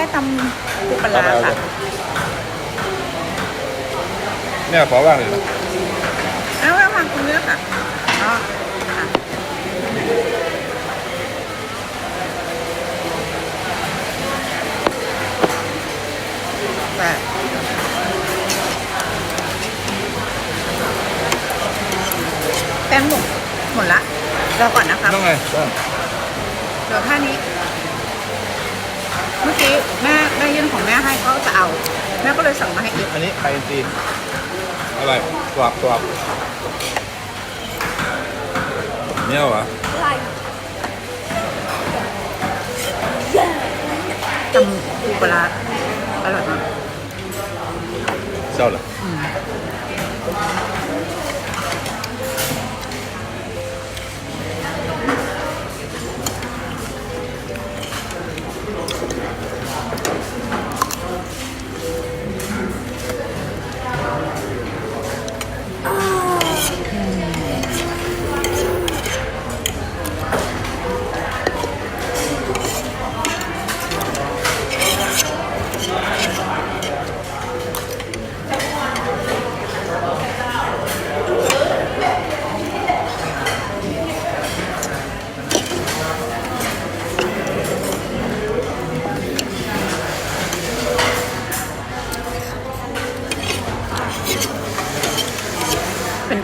ได้ตำปูปลาร้าค่ะเนี่ยขอว่างเลยนะเอาแล้วมาคุณเลือกค่ะอ๋อค่ะแต่แป้งหมดหมดละรอก่อนนะครับต้องไงต้องเหลือแค่นี้ เมื่อกี้แม่แม่ยื่นของแม่ให้ก็จะเอา แม่ก็เลยสั่งมาให้อีกอันนี้ไข่จีนอะไรกรอบกรอบเนี่ยเหรอตำปูปลาร้าอร่อยมากเจ้าเหรอ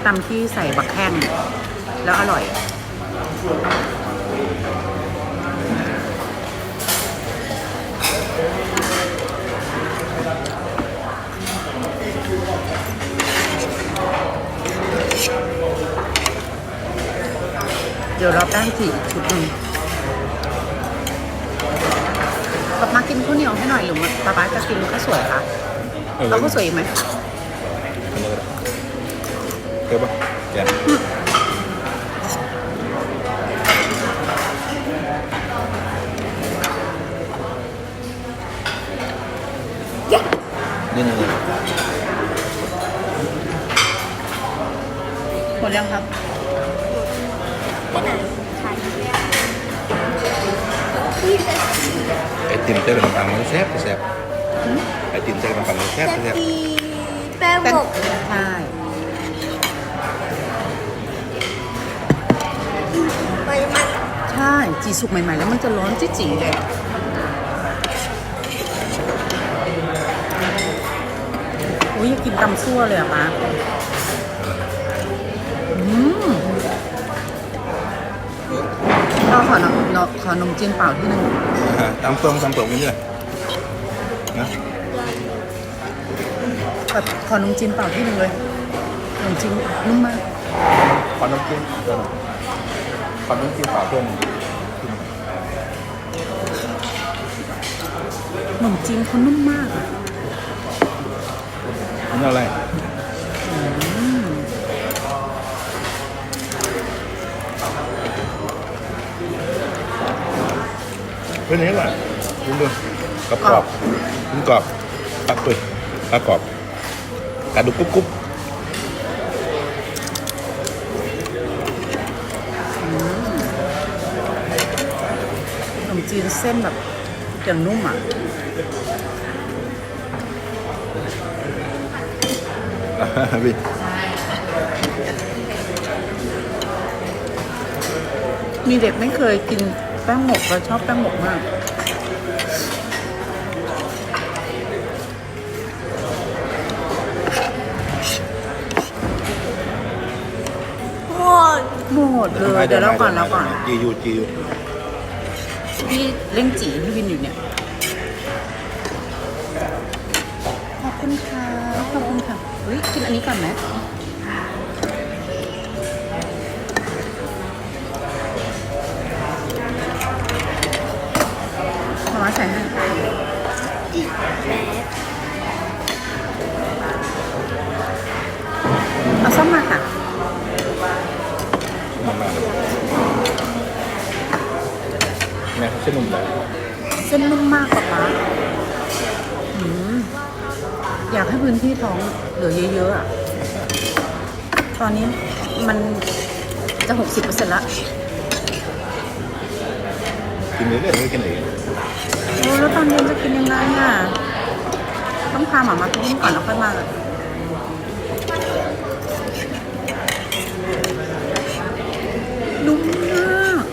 ตำที่ใส่บักแข้งแล้วอร่อย เดี๋ยวเราแป้งจีอีกชุดหนึ่งป๊าป๊ากินข้าวเหนียวให้หน่อยหรือว่าป๊าป๊าจะกินข้าวสวยคะเออเอาข้าวสวยอีกไหม เดี๋ยวปะแกนี่นี่นี่หมดยังครับไอติมเต้เป็นขนมปังมันแซ่บแซ่บไอติมเต้เป็นขนมปังมันแซ่บแซ่บแป้งแป้งหมกใช่ มันมัน ใช่จีสุกใหม่ๆ แล้วมันจะร้อนจิ๊จีเลยอุ้ยอยากกินตำซั่วเลยอะป๊าอืมเราขอนมเราขอนมจีนเปล่าที่หนึ่งตามตรงตามตรงนี่เลยนะขอขอนมจีนเปล่าที่หนึ่งเลยขนมจีนนุ่มมากขอน้ำจิ้ม ขอน้ำจิ้มเปล่าเพิ่มขนมจีนเขานุ่มมากอะอันนี้อะไรเป็นยังไงล่ะคุณดูกรอบกรอบคุณกรอบปลาเปื่อยปลากรอบกระดูกกรุบกรุบ ขนม จีนเส้นแบบอย่างนุ่มอะพี่มีเด็กไม่เคยกินแป้งหมกเราชอบแป้งหมกมากหมดหมดเลยเดี๋ยวเราก่อนเราก่อน จียูจียู พี่เล่งจีพี่วินอยู่เนี่ย ขอบคุณค่ะ ขอบคุณค่ะเฮ้ยกินอันนี้ก่อนไหม แม่เขาเส้นนุ่มเลยเส้นนุ่มมากกว่าป๊าอืมอยากให้พื้นที่ท้องเหลือเยอะๆอะ ตอนนี้มันจะหกสิบเปอร์เซ็นต์ละกินเรื่อยๆไม่กินเองอืโอ้แล้วตอนเย็นจะกินยังไงอะ ต้องพาหมามากินก่อนแล้วค่อยมานุ่มมาก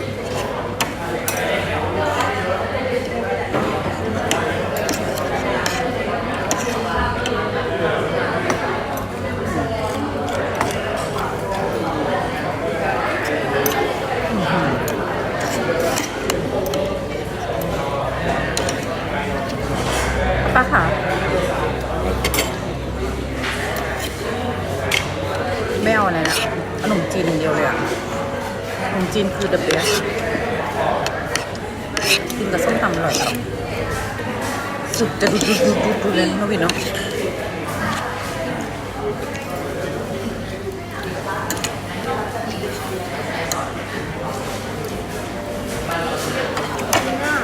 ป้าค่ะไม่เอาอะไรนะขนมจีนอย่างเดียวเลยอะขนมจีนคือ the best กินกับส้มตำอร่อยสุดจะดูดูดูดูดูเลยนะพี่เนาะ เดี๋ยวนะ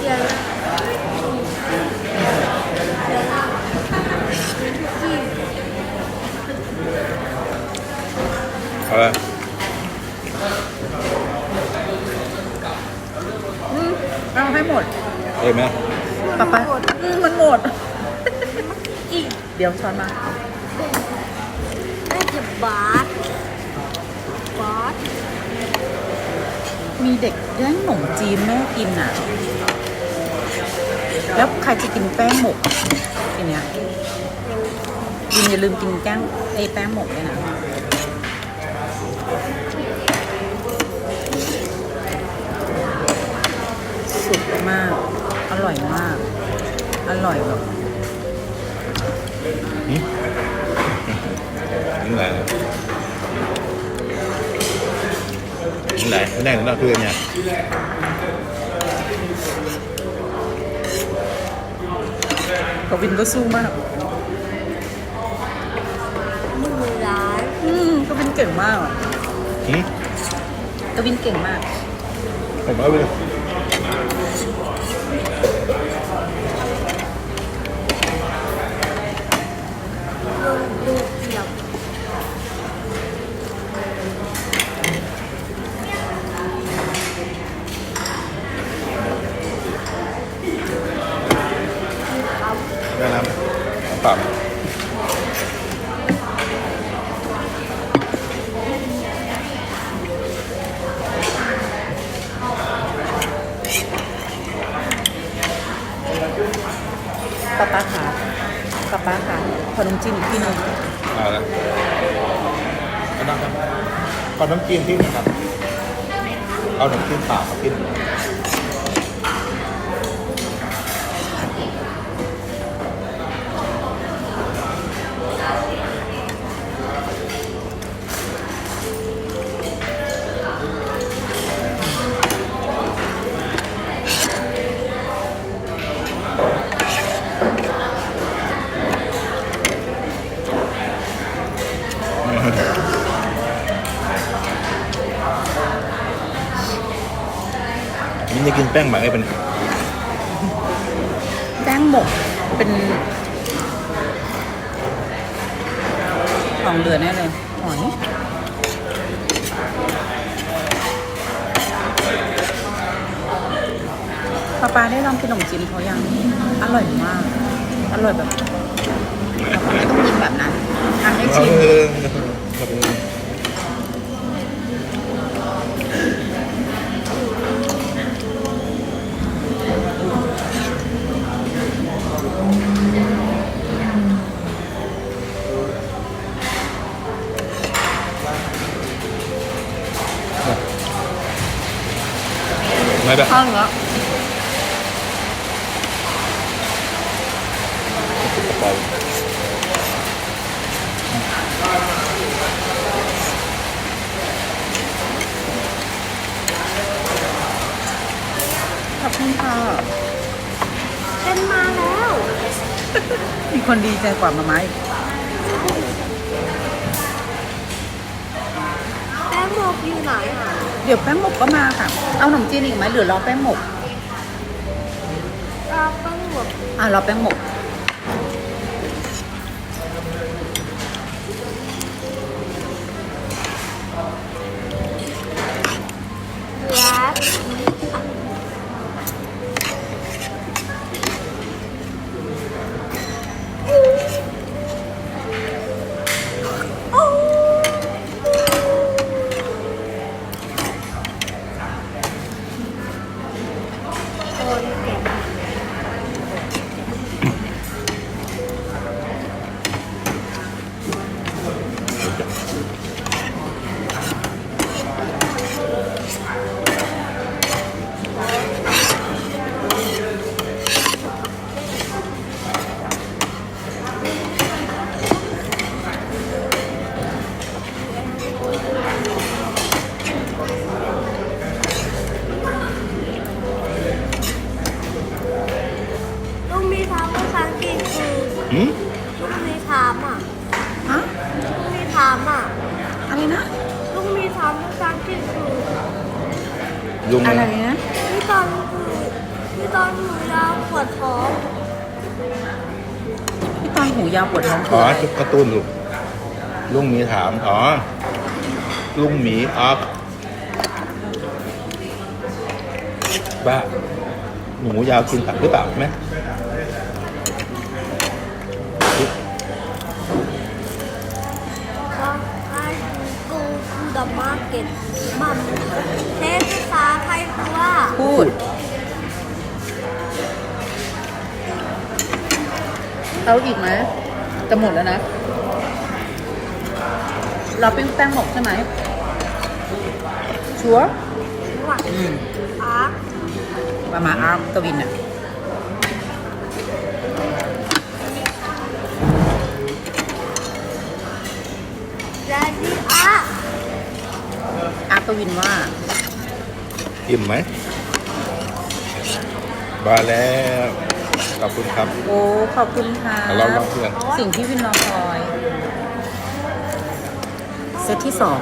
เดี๋ยวนะที่ เอาละ อืมเอาให้หมด เอ้ยไหม ป้าป้าอืมมันหมด อีก เดี๋ยวช้อนมาน่าจะบาสบาสมีเด็กแย่งขนมจีนแม่กินอะ แล้วใครจะกินแป้งหมกทีเนี้ยยินอย่าลืมกินแก้งไอ้แป้งหมกเลยนะสุดมาก อร่อยมาก อร่อยแบบ นี่ไหนนี่ไหนไม่ได้หรือเราคือเนี่ยกวินก็สู้มากมือร้ายอืมกวินเก่งมากอะหืมกวินเก่งมากผมเอาไปเลย ลูกลูกเกี่ยว ได้น้ำไหมน้ำเปล่าป้าป้าขาป้าป้าขาขอน้ำจิ้มอีกที่หนึงเอาละเอาน้ำครับขอน้ำจิ้มที่หนึงครับ เอาน้ำจิ้มเปล่าครับพี่หนึ่ง กินแป้งหมักให้เป็นแป้งหมกเป็นของเหลือแน่เลยหอยป้าป้าได้ลองกินขนมจีนเขายังอร่อยมาก อร่อยแบบเราไม่ต้องกินแบบนั้นทานให้ชิมขอบคุณ ไม่แบบข้าวเนื้อกระเป๋าขอบคุณค่ะเป็นมาแล้ว มีคนดีใจกว่ามาไหมแป้งโมกอยู่ไหนอะ เดี๋ยวแป้งหมกก็มาค่ะ เอาขนมจีนอีกไหมหรือรอแป้งหมกเราแป้งโมก อะรอแป้งหมก วดท้องพี่ตอนหูยาวปวดท้องอ๋อชุดการ์ตูนลูกลุงหมีถาม อ๋อ ลุงหมีออฟบ้าหนูยาวกินผักหรือเปล่าไหมมาร์เก็ตมัมเทศภาษาไทยคือว่าพูด เอาอีกไหมจะหมดแล้วนะ เราเป็นแป้งหมกใช่ไหมชัวร์ว่าอืมอาร์ประมาณอาร์กวินอะแดนนี่อาร์อาร์กวินว่า อิ่มไหมมาแล้ว ขอบคุณครับ โอ้ ขอบคุณค่ะเราลองเพื่อน สิ่งที่วินรอคอย เซตที่สอง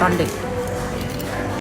ตอนเด็ก